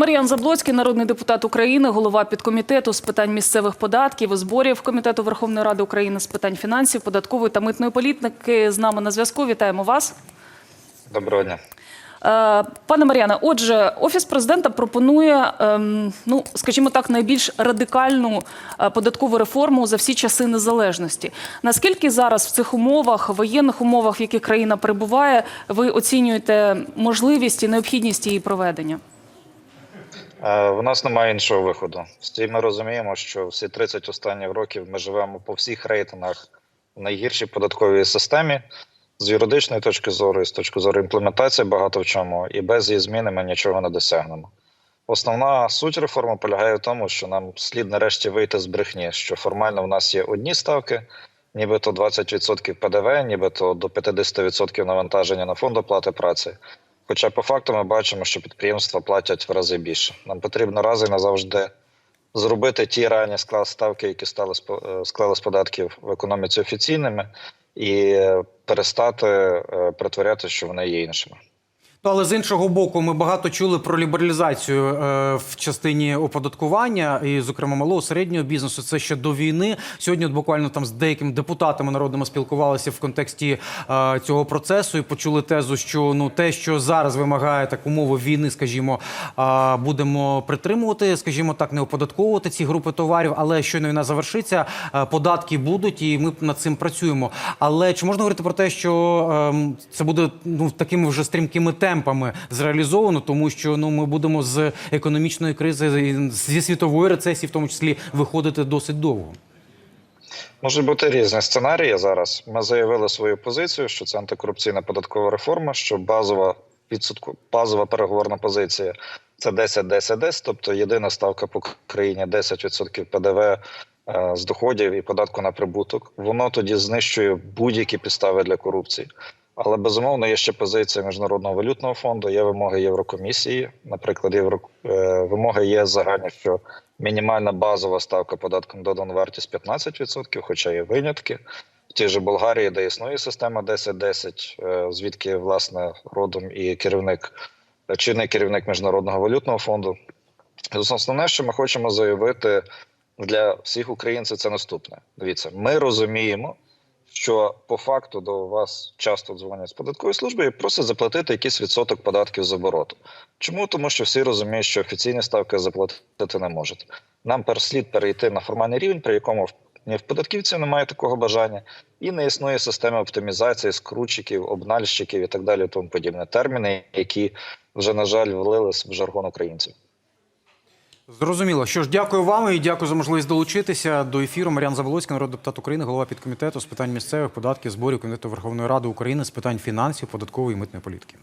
Мар'ян Заблоцький, народний депутат України, голова підкомітету з питань місцевих податків і зборів Комітету Верховної Ради України з питань фінансів, податкової та митної політики з нами на зв'язку. Вітаємо вас. Доброго дня. Е, Пане Мар'яне, отже, офіс президента пропонує, ем, ну скажімо так, найбільш радикальну е, податкову реформу за всі часи незалежності. Наскільки зараз в цих умовах, воєнних умовах, в яких країна перебуває, ви оцінюєте можливість і необхідність її проведення? Е, У нас немає іншого виходу. Всі ми розуміємо, що всі 30 останніх років ми живемо по всіх рейтингах в найгіршій податковій системі з юридичної точки зору, і з точки зору імплементації багато в чому, і без її зміни ми нічого не досягнемо. Основна суть реформи полягає в тому, що нам слід нарешті вийти з брехні, що формально в нас є одні ставки, нібито 20% ПДВ, нібито до 50% навантаження на фонд оплати праці. Хоча по факту ми бачимо, що підприємства платять в рази більше. Нам потрібно раз і назавжди зробити ті реальні ставки, які стали е, склали з податків в економіці офіційними, і е, перестати е, притворяти, що вони є іншими. Ну, але з іншого боку, ми багато чули про лібералізацію е, в частині оподаткування, і, зокрема, малого середнього бізнесу. Це ще до війни. Сьогодні, от буквально там з деякими депутатами народними спілкувалися в контексті е, цього процесу і почули тезу, що ну те, що зараз вимагає так умови війни, скажімо, е, будемо притримувати, скажімо так, не оподатковувати ці групи товарів. Але щойно війна завершиться, е, податки будуть, і ми над цим працюємо. Але чи можна говорити про те, що ем, це буде ну такими вже стрімкими темпами зреалізовано, тому що ну ми будемо з економічної кризи зі світової рецесії, в тому числі, виходити досить довго. Можуть бути різні сценарії зараз. Ми заявили свою позицію, що це антикорупційна податкова реформа, що базова відсотку, базова переговорна позиція це 10-10-10, тобто єдина ставка по країні 10% ПДВ е, з доходів і податку на прибуток. Воно тоді знищує будь-які підстави для корупції. Але безумовно є ще позиція міжнародного валютного фонду, є вимоги Єврокомісії. Наприклад, євро е, вимоги є загальні, що мінімальна базова ставка податку на додану вартість 15%, хоча є винятки. В тій же Болгарії, де існує система 10-10, е, звідки власне родом і керівник, чинний керівник міжнародного валютного фонду. Основне, що ми хочемо заявити для всіх українців, це наступне. Дивіться, ми розуміємо, що по факту до вас часто дзвонять з податкової служби і просять заплатити якийсь відсоток податків з обороту. Чому? Тому що всі розуміють, що офіційні ставки заплатити не можуть. Нам слід перейти на формальний рівень, при якому ні в податківців немає такого бажання, і не існує системи оптимізації, скрутчиків, обнальщиків і так далі, тому подібне. Терміни, які вже на жаль влились в жаргон українців. Зрозуміло. Що ж, дякую вам і дякую за можливість долучитися до ефіру. Мар'ян Заболоцький, народний депутат України, голова підкомітету з питань місцевих податків, зборів Комітету Верховної Ради України з питань фінансів, податкової і митної політики.